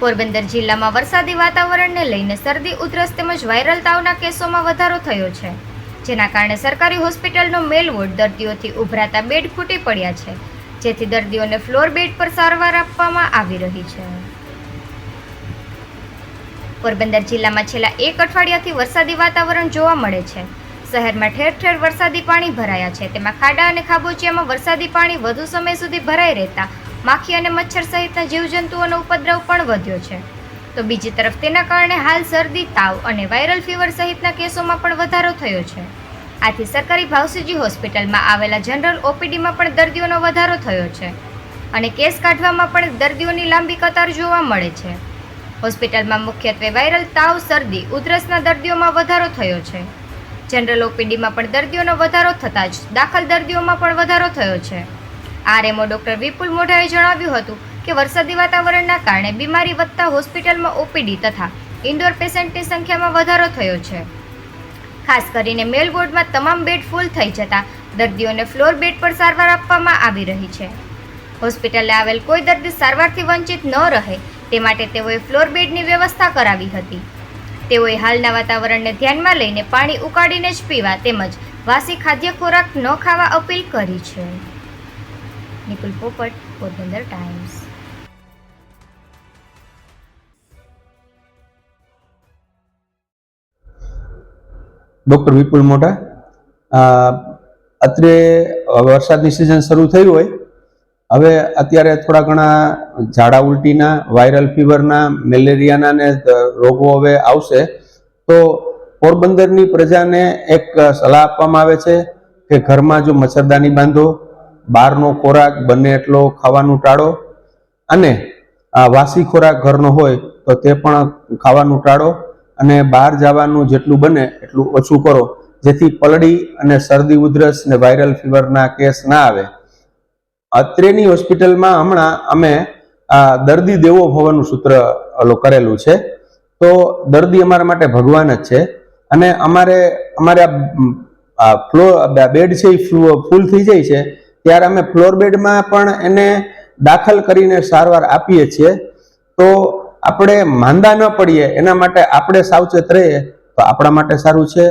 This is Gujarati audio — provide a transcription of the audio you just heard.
પોરબંદર જિલ્લામાં વરસાદી વાતાવરણને લઈને શરદી, ઉધરસ તેમજ વાયરલ તાવના કેસોમાં વધારો થયો છે, જેના કારણે સરકારી હોસ્પિટલનો મેલ વોર્ડ દર્દીઓથી ઉભરાતા બેડ ફૂટી પડ્યા છે, જેથી દર્દીઓને ફ્લોર બેડ પર સારવાર આપવામાં આવી રહી છે. પોરબંદર જિલ્લામાં છેલ્લા એક અઠવાડિયાથી વરસાદી વાતાવરણ જોવા મળે છે. શહેરમાં ઠેર ઠેર વરસાદી પાણી ભરાયા છે. તેમાં ખાડા અને ખાબોચિયામાં વરસાદી પાણી વધુ સમય સુધી ભરાઈ રહેતા માખી અને મચ્છર સહિતના જીવજંતુઓનો ઉપદ્રવ પણ વધ્યો છે. તો બીજી તરફ તેના કારણે હાલ શરદી, તાવ અને વાયરલ ફીવર સહિતના કેસોમાં પણ વધારો થયો છે. આથી સરકારી ભાવસીજી હોસ્પિટલમાં આવેલા જનરલ ઓપીડીમાં પણ દર્દીઓનો વધારો થયો છે અને કેસ કાઢવામાં પણ દર્દીઓની લાંબી કતાર જોવા મળે છે. હોસ્પિટલમાં મુખ્યત્વે વાયરલ તાવ, શરદી, ઉધરસના દર્દીઓમાં વધારો થયો છે. જનરલ ઓપીડીમાં પણ દર્દીઓનો વધારો થતાં જ દાખલ દર્દીઓમાં પણ વધારો થયો છે. આરએમઓ ડોક્ટર વિપુલ મોઢાએ જણાવ્યું હતું કે વરસાદી વાતાવરણના કારણે બીમારી વધતા હોસ્પિટલમાં ઓપીડી તથા ઇન્ડોર પેશન્ટની સંખ્યામાં વધારો થયો છે. ખાસ કરીને મેલ વોર્ડમાં તમામ બેડ ફૂલ થઈ જતા દર્દીઓને ફ્લોર બેડ પર સારવાર આપવામાં આવી રહી છે. હોસ્પિટલે આવેલ કોઈ દર્દી સારવારથી વંચિત ન રહે તે માટે તેઓએ ફ્લોર બેડની વ્યવસ્થા કરાવી હતી. તેઓએ હાલના વાતાવરણને ધ્યાનમાં લઈને પાણી ઉકાળીને જ પીવા તેમજ વાસી ખાદ્ય ખોરાક ન ખાવા અપીલ કરી છે. નિકુલ પોપટ પોરબંદર ટાઈમ્સ ડૉક્ટર વિપુલ મોટા અત્રે વરસાદની સિઝન શરૂ થઈ હોય. હવે અત્યારે થોડા ઘણા ઝાડા ઉલટીના વાયરલ ફીવરના મેલેરિયાના ને રોગો હવે આવશે. તો પોરબંદરની પ્રજાને એક સલાહ આપવામાં આવે છે કે ઘરમાં જો મચ્છરદાની બાંધો બહારનો ખોરાક બને એટલો ખાવાનું ટાળો. અને આ વાસી ખોરાક ઘરનો હોય તો તે પણ ખાવાનું ટાળો અને બહાર જવાનું જેટલું બને એટલું ઓછું કરો. જેથી પલડી અને શરદી, ઉધરસ ને વાયરલ ફીવરના કેસ ના આવે. અત્રેની હોસ્પિટલમાં હમણાં અમે, આ દર્દી દેવો ભવનું સૂત્ર કરેલું છે. તો દર્દી અમારા માટે ભગવાન જ છે. અને અમારે અમારે આ ફ્લો બેડ છે એ ફૂલ થઈ જાય છે. ત્યારે અમે ફ્લોર બેડમાં પણ એને દાખલ કરીને સારવાર આપીએ છીએ. તો આપણે માંદા ન પડીએ, એના માટે આપણે સાવચેત રહીએ, તો આપણા માટે સારું છે.